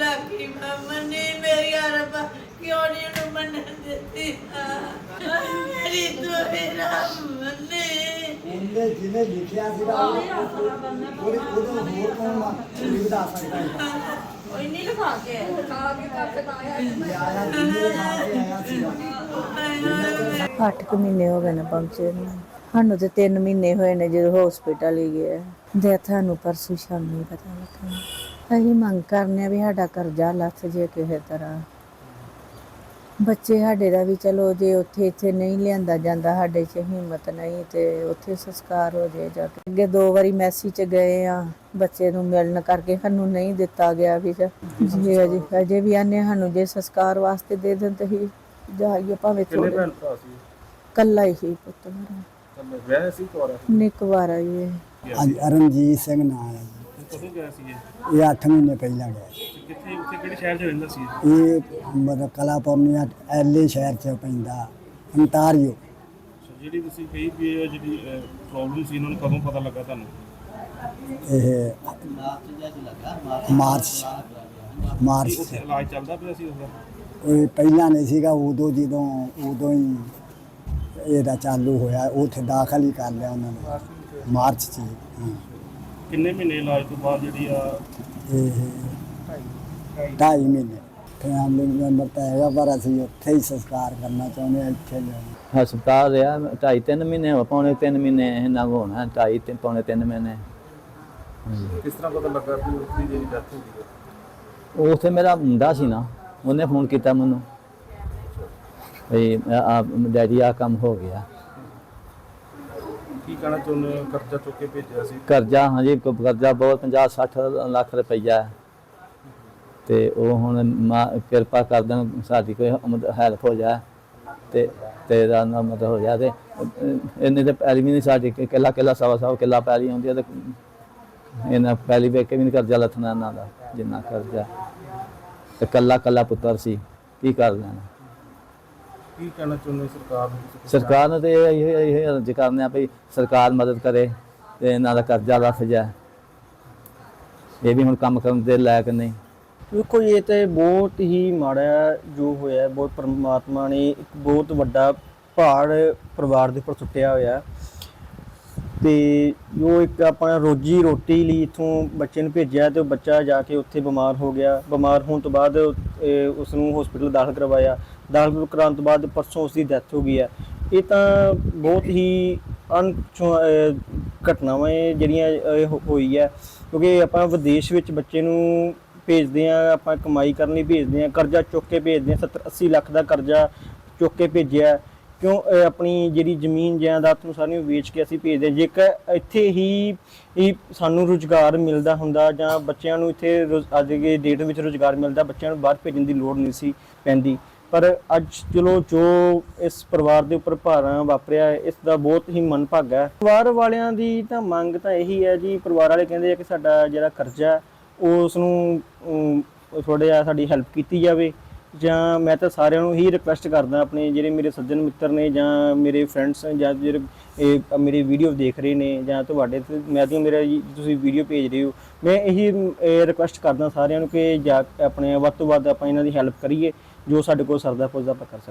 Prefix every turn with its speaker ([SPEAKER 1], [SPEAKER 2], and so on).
[SPEAKER 1] ਲੱਗੀ ਮੈਂ ਮੰਨੀ ਮੇਰੀ ਰੱਬਾ ਕਿਉਂ ਨਹੀਂ ਉਹਨੂੰ ਮੰਨਣ ਦਿੱਤੀ? ਮੇਰੀ ਦੋਹੇ ਰੱਬ ਮੰਨੇ।
[SPEAKER 2] ਉਹਨੇ ਜਿਹਨੇ ਲਿਖਿਆ ਸੀਗਾ ਉਹਦੇ ਉਹਦੇ ਹੋਰ ਕੌਣ ਸਕਦਾ ਹੈ।
[SPEAKER 3] ਉਹ ਇੰਨੀ ਲਿਖਾ ਕੇ ਲਿਖਾ ਕੇ ਲਾਇਆ
[SPEAKER 2] ਇਹ ਆਇਆ ਜਿੰਨੇ ਖਾ ਕੇ ਆਇਆ ਸੀਗਾ
[SPEAKER 4] ਅੱਠ ਕੁ ਮਹੀਨੇ ਹੋ ਗਏ ਨੇ ਪਹੁੰਚੇ ਨੂੰ। ਸਾਨੂੰ ਤੇ 3 ਮਹੀਨੇ ਹੋਏ ਨੇ ਜਦੋਂ ਹਸਪੀਟਲ ਹੀ ਗਏ। ਦੇ ਤੁਹਾਨੂੰ ਪਰਸੋਂ ਸ਼ਾਮੀ ਪਤਾ ਲੱਗਾ। ਅਸੀਂ ਮੰਗ ਕਰਨੇ ਆ ਵੀ ਸਾਡਾ ਕਰਜ਼ਾ ਲੱਥ ਜੇ ਕਿਸੇ ਤਰ੍ਹਾਂ। ਬੱਚੇ ਸਾਡੇ ਦਾ ਵੀ ਚਲੋ ਜੇ ਉੱਥੇ ਇੱਥੇ ਨਹੀਂ ਲਿਆਂਦਾ ਜਾਂਦਾ ਸਾਡੇ 'ਚ ਹਿੰਮਤ ਨਹੀਂ ਤੇ ਉੱਥੇ ਸੰਸਕਾਰ ਹੋ ਜੇ ਜਾ ਕੇ। ਅੱਗੇ ਦੋ ਵਾਰੀ ਮੈਸੀ 'ਚ ਗਏ ਆ ਬੱਚੇ ਨੂੰ ਮਿਲਣ ਕਰਕੇ ਸਾਨੂੰ ਨਹੀਂ ਦਿੱਤਾ ਗਿਆ ਵੀ ਜੀ। ਅਜੇ ਅਜੇ ਵੀ ਆਨੇ ਸਾਨੂੰ ਜੇ ਸੰਸਕਾਰ ਵਾਸਤੇ ਦੇ ਦਿੰਦੇ ਤੇ ਹੀ ਜਾਈਏ ਭਾਵੇਂ
[SPEAKER 5] ਕਿੰਨੇ ਭੈਣ ਭਰਾ ਸੀ?
[SPEAKER 4] ਕੱਲਾ ਹੀ ਸੀ ਪੁੱਤ ਮੇਰਾ।
[SPEAKER 5] ਕੱਲੇ ਵਿਆਹ ਸੀ ਕੋਰਾ
[SPEAKER 4] ਨਿੱਕ ਵਾਰਾ ਹੀ ਹੈ।
[SPEAKER 2] ਹਾਂਜੀ ਅਰਨਜੀਤ ਸਿੰਘ ਨਾਮ ਹੈ
[SPEAKER 5] ਕਦੋਂ ਗਿਆ ਸੀ ਇਹ।
[SPEAKER 2] ਇਹ 8 ਮਹੀਨੇ ਪਹਿਲਾਂ ਗਿਆ
[SPEAKER 5] ਕਿੱਥੇ ਉੱਥੇ ਕਿਹੜੇ ਸ਼ਹਿਰ 'ਚ ਰਹਿੰਦਾ ਸੀ
[SPEAKER 2] ਇਹ? ਮਤਲਬ ਕਲਾਪੁਰਨੀਆ ਐਲੇ ਸ਼ਹਿਰ ਚ ਪੈਂਦਾ ਅੰਟਾਰੀਓ
[SPEAKER 5] ਅੱਛਾ, ਜਿਹੜੀ ਤੁਸੀਂ ਕਹੀ ਵੀ ਇਹ ਜਿਹੜੀ ਪ੍ਰੋਬਲਮ ਸੀ ਇਹਨਾਂ ਨੂੰ ਕਦੋਂ ਪਤਾ ਲੱਗਾ ਤੁਹਾਨੂੰ?
[SPEAKER 2] ਇਹ ਮਾਰਚ ਮਾਰਚ।
[SPEAKER 5] ਉੱਥੇ ਇਲਾਜ ਚੱਲਦਾ ਪਿਆ ਸੀ ਉਹਦਾ
[SPEAKER 2] ਉਹ ਪਹਿਲਾਂ ਨਹੀਂ ਸੀਗਾ ਉਦੋਂ ਜਦੋਂ ਉਦੋਂ ਹੀ ਇਹਦਾ ਚਾਲੂ ਹੋਇਆ ਉੱਥੇ ਦਾਖਲ ਹੀ ਕਰ ਲਿਆ ਉਹਨਾਂ ਨੇ ਮਾਰਚ ਚ ਹੀ, ਹਾਂ।
[SPEAKER 5] ਕਿੰਨੇ ਮਹੀਨੇ ਇਲਾਜ ਤੋਂ ਬਾਅਦ ਜਿਹੜੀ ਆ
[SPEAKER 2] ਇਹ ਢਾਈ ਮਹੀਨੇ। ਫੈਮਿਲੀ ਮੈਂਬਰ ਤਾਂ ਹੈਗਾ ਪਰ ਅਸੀਂ ਉੱਥੇ ਹੀ ਸੰਸਕਾਰ ਕਰਨਾ ਚਾਹੁੰਦੇ ਹਾਂ ਇੱਥੇ ਲਿਆਉਣਾ।
[SPEAKER 6] ਹਸਪਤਾਲ ਰਿਹਾ ਢਾਈ ਤਿੰਨ ਮਹੀਨੇ ਹੋ ਪੌਣੇ ਤਿੰਨ ਮਹੀਨੇ ਇਹਨਾਂ ਕੋ ਹੋਣਾ ਢਾਈ ਤਿੰਨ ਪੌਣੇ ਤਿੰਨ ਮਹੀਨੇ।
[SPEAKER 5] ਕਿਸ ਤਰ੍ਹਾਂ ਪਤਾ ਲੱਗਾ ਵੀ ਉਸਦੀ ਜਿਹੜੀ ਡੈਥ ਹੋ ਗਈ?
[SPEAKER 6] ਉੱਥੇ ਮੇਰਾ ਮੁੰਡਾ ਸੀ ਨਾ ਉਹਨੇ ਫੋਨ ਕੀਤਾ ਮੈਨੂੰ। ਵੀ ਆ ਡੈਡੀ ਆ ਕੰਮ ਹੋ ਗਿਆ।
[SPEAKER 5] ਕੀ ਕਹਿਣਾ ਚਾਹੁੰਦੇ ਹੋ? ਕਰਜ਼ਾ ਚੁੱਕ ਕੇ ਭੇਜਿਆ ਸੀ
[SPEAKER 6] ਕਰਜ਼ਾ ਹਾਂਜੀ ਕ- ਕਰਜ਼ਾ ਬਹੁਤ 50 60 ਲੱਖ ਰੁਪਈਆ ਹੈ। ਤੇ ਉਹ ਹੁਣ ਮਾ- ਕਿਰਪਾ ਕਰ ਦੇਣ ਸਾਡੀ ਕੋਈ ਹੈਲਪ ਹੋ ਜਾ ਤੇ ਤੇਰਾ ਨਾਮ ਮਤ ਹੋ ਜਾ ਤੇ ਅਹ, ਇੰਨੇ ਤੇ ਪੈਲੀ ਵੀ ਨਹੀਂ ਸਾਡੀ ਕਿ- ਕਿੱਲਾ ਕਿੱਲਾ ਸਵਾ ਸਵਾ ਕਿੱਲਾ ਪੈਲੀ ਹੁੰਦੀ ਹੈ ਤੇ ਇਹਨਾਂ ਪੈਲੀ ਵੇਖ ਕੇ ਵੀ ਨਹੀਂ ਕਰਜ਼ਾ ਲੱਥਣਾ ਇਹਨਾਂ ਦਾ ਜਿੰਨਾ ਕਰਜ਼ਾ ਤੇ ਕੱਲਾ ਕੱਲਾ ਪੁੱਤਰ ਸੀ ਕੀ ਕਰ ਲੈਣਾ
[SPEAKER 5] ਕੀ ਕਹਿਣਾ ਚਾਹੁੰਦੇ ਸਰਕਾਰ ਨੂੰ?
[SPEAKER 6] ਸਰਕਾਰ ਨੂੰ ਤੇ ਇਹ ਇਹ ਅਰਜ਼ ਕਰਨੇ ਆ ਵੀ ਸਰਕਾਰ ਮਦਦ ਕਰੇ ਤੇ ਇਹਨਾਂ ਦਾ ਕਰਜ਼ਾ ਲੱਥ ਜਾ ਇਹ ਵੀ ਹੁਣ ਕੰਮ ਕਰਨ ਦੇ ਲਾਇਕ ਨਹੀਂ
[SPEAKER 7] ਵੇਖੋ ਇਹ ਤੇ ਬਹੁਤ ਹੀ ਮਾੜਾ ਜੋ ਹੋਇਆ। ਬਹੁਤ ਪਰਮਾਤਮਾ ਨੇ ਇੱਕ ਬਹੁਤ ਵੱਡਾ ਪਹਾੜ ਪਰਿਵਾਰ ਦੇ ਉੱਪਰ ਸੁੱਟਿਆ ਹੋਇਆ ਹੈ। ਤੇ ਜੋ ਇੱਕ ਆਪਣਾ ਰੋਜੀ ਰੋਟੀ ਲਈ ਇਥੋਂ ਬੱਚੇ ਨੂੰ ਭੇਜਿਆ ਤੇ ਉਹ ਬੱਚਾ ਜਾ ਕੇ ਉੱਥੇ ਬਿਮਾਰ ਹੋ ਗਿਆ। ਬਿਮਾਰ ਹੋਣ ਤੋਂ ਬਾਅਦ, ਇਹ ਉਸ ਨੂੰ ਹਸਪੀਟਲ ਦਾਖਲ ਕਰਵਾਇਆ। ਦਾਖਲ ਕਰਾਉਣ ਤੋਂ ਬਾਅਦ ਪਰਸੋਂ ਉਸ ਦੀ ਡੈਥ ਹੋ ਗਈ ਹੈ। ਇਹ ਤਾਂ ਬਹੁਤ ਹੀ ਅਣ ਘਟਨਾਵਾਂ ਹੈ ਜਿਹੜੀਆਂ ਹੋਈ ਹੈ। ਕਿਉਂਕਿ ਆਪਾਂ ਵਿਦੇਸ਼ ਵਿੱਚ ਬੱਚੇ ਨੂੰ ਭੇਜਦੇ ਆ ਆਪਾਂ ਕਮਾਈ ਕਰਨ ਲਈ ਭੇਜਦੇ ਆ ਕਰਜ਼ਾ ਚੁੱਕ ਕੇ ਭੇਜਦੇ ਆ 70 80 ਲੱਖ ਦਾ ਕਰਜ਼ਾ ਚੁੱਕ ਕੇ ਭੇਜਿਆ। ਕਿਉਂ ਆਪਣੀ ਜਿਹੜੀ ਜ਼ਮੀਨ ਜਾਇਦਾਦ ਨੂੰ ਸਾਰੀਆਂ ਵੇਚ ਕੇ ਅਸੀਂ ਭੇਜਦੇ ਜੇਕਰ ਇੱਥੇ ਹੀ ਹੀ ਸਾਨੂੰ ਰੁਜ਼ਗਾਰ ਮਿਲਦਾ ਹੁੰਦਾ ਜਾਂ ਬੱਚਿਆਂ ਨੂੰ ਇੱਥੇ ਰੁਜ਼- ਅੱਜ ਦੇ ਡੇਟ ਵਿੱਚ ਰੁਜ਼ਗਾਰ ਮਿਲਦਾ, ਬੱਚਿਆਂ ਨੂੰ ਬਾਹਰ ਭੇਜਣ ਦੀ ਲੋੜ ਨਹੀਂ ਸੀ ਪੈਂਦੀ। ਪਰ ਅੱਜ ਚਲੋ, ਜੋ ਇਸ ਪਰਿਵਾਰ ਦੇ ਉੱਪਰ ਭਾਰਾਂ ਵਾਪਰਿਆ ਇਸ ਦਾ ਬਹੁਤ ਹੀ ਮਨ ਭਾਗਾ ਹੈ। ਪਰਿਵਾਰ ਵਾਲਿਆਂ ਦੀ ਤਾਂ ਮੰਗ ਤਾਂ ਇਹੀ ਹੈ ਜੀ, ਪਰਿਵਾਰ ਵਾਲੇ ਕਹਿੰਦੇ ਆ ਕਿ ਸਾਡਾ ਜਿਹੜਾ ਕਰਜ਼ਾ ਉਸ ਨੂੰ ਥੋੜਾ ਜਿਹਾ ਸਾਡੀ ਹੈਲਪ ਕੀਤੀ ਜਾਵੇ। ਜਾਂ ਮੈਂ ਤਾਂ ਸਾਰਿਆਂ ਨੂੰ ਹੀ ਰਿਕੁਐਸਟ ਕਰਦਾ ਆਪਣੇ ਜਿਹੜੇ ਮੇਰੇ ਸੱਜਣ ਮਿੱਤਰ ਨੇ ਜਾਂ ਮੇਰੇ ਫਰੈਂਡਸ ਜਾਂ ਜਿਹੜੇ ਇਹ ਮੇਰੀ ਵੀਡੀਓ ਦੇਖ ਰਹੇ ਨੇ ਜਾਂ ਤੁਹਾਡੇ ਤੇ ਮੈਂ ਤਾਂ ਮੇਰਾ ਤੁਸੀਂ ਵੀਡੀਓ ਭੇਜ ਰਹੇ ਹੋ, ਮੈਂ ਇਹੀ ਰਿਕੁਐਸਟ ਕਰਦਾ ਸਾਰਿਆਂ ਨੂੰ ਕਿ ਜਾ ਆਪਣੇ ਵੱਧ ਤੋਂ ਵੱਧ ਆਪਾਂ ਇਹਨਾਂ ਦੀ ਹੈਲਪ ਕਰੀਏ, ਜੋ ਸਾਡੇ ਕੋਲ ਸਰਦਾ ਪੁੱਜਦਾ ਆਪਾਂ ਕਰ ਸਕੀਏ।